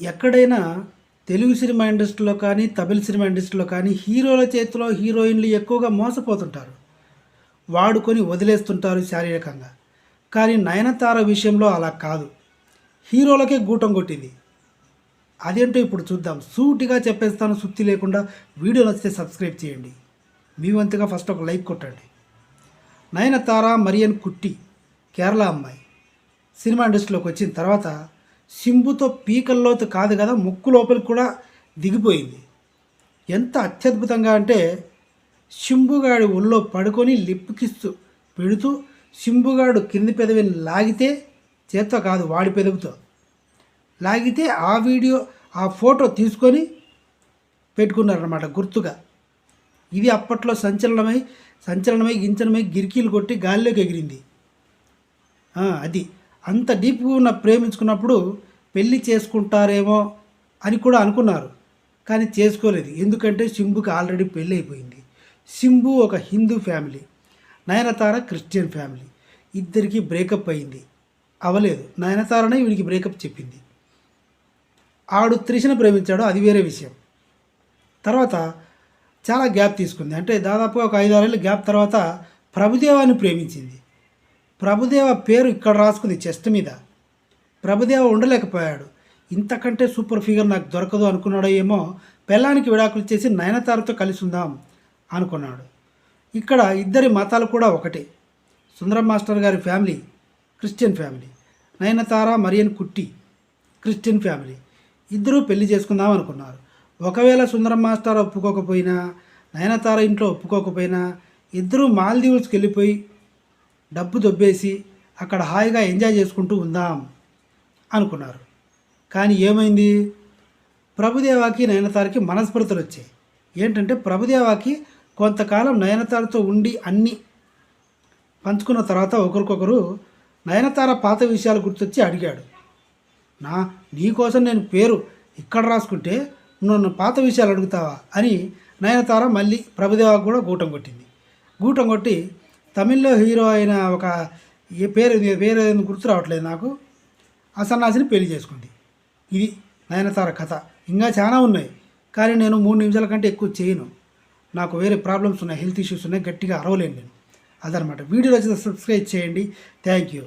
ఎక్కడైనా తెలుగు సినిమా ఇండస్ట్రీలో కానీ తమిళ సినిమా ఇండస్ట్రీలో కానీ హీరోల చేతిలో హీరోయిన్లు ఎక్కువగా మోసపోతుంటారు. వాడుకొని వదిలేస్తుంటారు శారీరకంగా. కానీ నయనతార విషయంలో అలా కాదు. హీరోలకే గూటం కొట్టింది. అదేంటో ఇప్పుడు చూద్దాం. సూటిగా చెప్పేస్తాను సుత్తి లేకుండా. వీడియో నచ్చితే సబ్స్క్రైబ్ చేయండి. మీ వంతుగా ఫస్ట్ ఒక లైక్ కొట్టండి. నయనతార మరియన్ కుట్టి కేరళ అమ్మాయి. సినిమా ఇండస్ట్రీలోకి వచ్చిన తర్వాత సింబుతో పీకల్లోతు కాదు కదా ముక్కు లోపలికి కూడా దిగిపోయింది. ఎంత అత్యద్భుతంగా అంటే శంభుగాడి ఒళ్ళో పడుకొని లిప్పుకిస్తూ పెడుతూ శింభుగాడు కింది పెదవిని లాగితే చేత్తో కాదు వాడి పెదవితో. లాగితే ఆ వీడియో ఆ ఫోటో తీసుకొని పెట్టుకున్నారన్నమాట గుర్తుగా. ఇది అప్పట్లో సంచలనమై సంచలనమై గించనమై గిరికీలు కొట్టి గాలిలోకి ఎగిరింది. అది. అంత డీప్గా ఉన్న ప్రేమించుకున్నప్పుడు పెళ్ళి చేసుకుంటారేమో అని కూడా అనుకున్నారు. కానీ చేసుకోలేదు. ఎందుకంటే సింబుకి ఆల్రెడీ పెళ్ళి అయిపోయింది సింబు ఒక Hindu family. Nayanthara Christian family. ఇద్దరికి బ్రేకప్ అయింది. అవలేదు. నయనతారనే వీడికి బ్రేకప్ చెప్పింది. ఆడు త్రిషను ప్రేమించాడు. అది వేరే విషయం. తర్వాత చాలా గ్యాప్ తీసుకుంది. అంటే దాదాపుగా ఒక ఐదారేళ్ళ గ్యాప్ తర్వాత ప్రభుదేవాన్ని ప్రేమించింది. ప్రభుదేవ పేరు ఇక్కడ రాసుకుంది చెస్ట్ మీద. ప్రభుదేవ ఉండలేకపోయాడు. ఇంతకంటే సూపర్ ఫిగర్ నాకు దొరకదు అనుకున్నాడో ఏమో పెళ్ళానికి విడాకులు చేసి నయనతారతో కలిసి ఉందాం అనుకున్నాడు. ఇక్కడ ఇద్దరి మతాలు కూడా ఒకటే. సుందరం మాస్టర్ గారి family Christian family. Nayanthara Mariyan Kutty Christian family. ఇద్దరూ పెళ్ళి చేసుకుందాం అనుకున్నారు. ఒకవేళ సుందరం మాస్టర్ ఒప్పుకోకపోయినా నయనతార ఇంట్లో ఒప్పుకోకపోయినా ఇద్దరూ మాల్దీవ్స్కి వెళ్ళిపోయి డబ్బు దొబ్బేసి అక్కడ హాయిగా ఎంజాయ్ చేసుకుంటూ ఉందాం అనుకున్నారు. కానీ ఏమైంది? ప్రభుదేవాకి నయనతారకి మనస్ఫూర్తులు వచ్చాయి. ఏంటంటే ప్రభుదేవాకి కొంతకాలం నయనతారతో ఉండి అన్నీ పంచుకున్న తర్వాత ఒకరికొకరు నయనతార పాత విషయాలు గుర్తొచ్చి అడిగాడు. నా నీకోసం నేను పేరు ఇక్కడ రాసుకుంటే నన్ను పాత విషయాలు అడుగుతావా అని నయనతార మళ్ళీ ప్రభుదేవాకు కూడా గూటం కొట్టింది. గూటం కొట్టి తమిళ్ళో హీరో అయిన ఒక ఏ పేరు పేరు గుర్తు రావట్లేదు నాకు. ఆ సన్నాసిని పెళ్ళి చేసుకుంది. ఇది నయనతార కథ. ఇంకా చాలా ఉన్నాయి. కానీ నేను మూడు నిమిషాల కంటే ఎక్కువ చేయను. నాకు వేరే ప్రాబ్లమ్స్ ఉన్నాయి. హెల్త్ ఇష్యూస్ ఉన్నాయి. గట్టిగా అరవలేను నేను. అదనమాట. వీడియో వచ్చి సబ్స్క్రైబ్ చేయండి. Thank you.